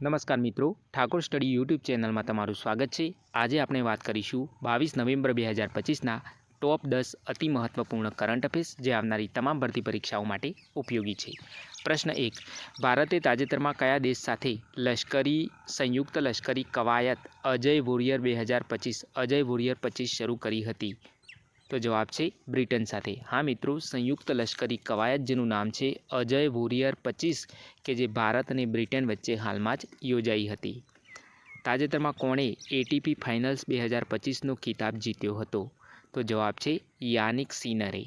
નમસ્કાર મિત્રો, Thakor study YouTube ચેનલમાં તમારું સ્વાગત છે. આજે આપણે વાત કરીશું બાવીસ નવેમ્બર બે હજાર પચીસના ટોપ દસ અતિ મહત્ત્વપૂર્ણ કરંટ અફેર્સ જે આવનારી તમામ ભરતી પરીક્ષાઓ માટે ઉપયોગી છે. પ્રશ્ન એક, ભારતે તાજેતરમાં કયા દેશ સાથે લશ્કરી, સંયુક્ત લશ્કરી કવાયત અજય વોરિયર બે હજાર પચીસ, અજય વોરિયર પચીસ શરૂ કરી હતી? તો જવાબ છે બ્રિટન સાથે. હા મિત્રો, સંયુક્ત લશ્કરી કવાયત, જેનું નામ છે અજય વોરિયર પચીસ, કે જે ભારત અને બ્રિટન વચ્ચે હાલમાં જ યોજાઈ હતી. તાજેતરમાં કોણે એટીપી ફાઇનલ્સ બે હજાર પચીસનો ખિતાબ જીત્યો હતો? તો જવાબ છે યાનિક સિનરે.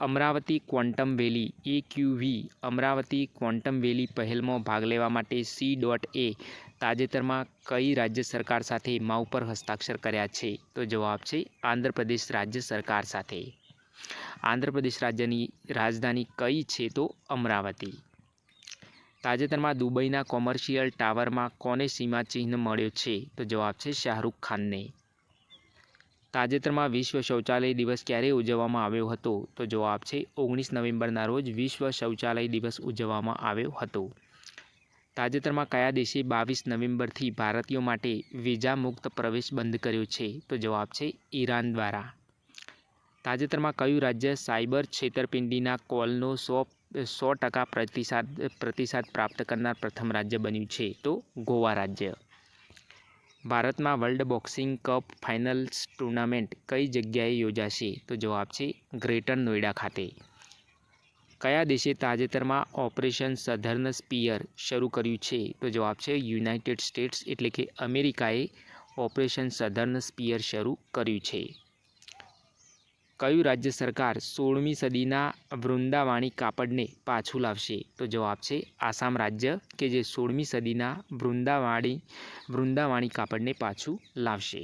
અમરાવતી ક્વોન્ટમ વેલી એ ક્યુવી અમરાવતી ક્વોન્ટમ વેલી પહેલમાં ભાગ લેવા માટે સી ડોટ એ તાજેતરમાં કઈ રાજ્ય સરકાર સાથે મા ઉપર હસ્તાક્ષર કર્યા છે? તો જવાબ છે આંધ્રપ્રદેશ રાજ્ય સરકાર સાથે. આંધ્રપ્રદેશ રાજ્યની રાજધાની કઈ છે તો અમરાવતી? તાજેતરમાં દુબઈના કોમર્શિયલ ટાવરમાં કોને સીમાચિહ્ન મળ્યો છે? તો જવાબ છે શાહરૂખ ખાનને. તાજેતરમાં વિશ્વ શૌચાલય દિવસ ક્યારે ઉજવવામાં આવ્યો હતો? તો જવાબ છે, ઓગણીસ નવેમ્બરના રોજ વિશ્વ શૌચાલય દિવસ ઉજવવામાં આવ્યો હતો. તાજેતરમાં કયા દેશે બાવીસ નવેમ્બરથી ભારતીયો માટે વિઝા મુક્ત પ્રવેશ બંધ કર્યો છે? તો જવાબ છે, ઈરાન દ્વારા. તાજેતરમાં કયું રાજ્ય સાયબર છેતરપિંડીના કોલનો સો સો ટકા પ્રતિસાદ પ્રતિસાદ પ્રાપ્ત કરનાર પ્રથમ રાજ્ય બન્યું છે? તો ગોવા રાજ્ય. ભારતમાં world boxing cup finals tournament કઈ જગ્યાએ યોજાશે? તો જવાબ છે ગ્રેટર નોઈડા ખાતે. કયા દેશે તાજેતરમાં ઓપરેશન સધર્ન સ્પિયર શરૂ કર્યું છે? તો જવાબ છે યુનાઇટેડ સ્ટેટ્સ, એટલે કે અમેરિકાએ ઓપરેશન સધર્ન સ્પિયર શરૂ કર્યું છે. કયું રાજ્ય સરકાર સોળમી સદીના વૃંદાવાણી કાપડને પાછું લાવશે? તો જવાબ છે આસામ રાજ્ય, કે જે સોળમી સદીના વૃંદાવાણી વૃંદાવાણી કાપડને પાછું લાવશે.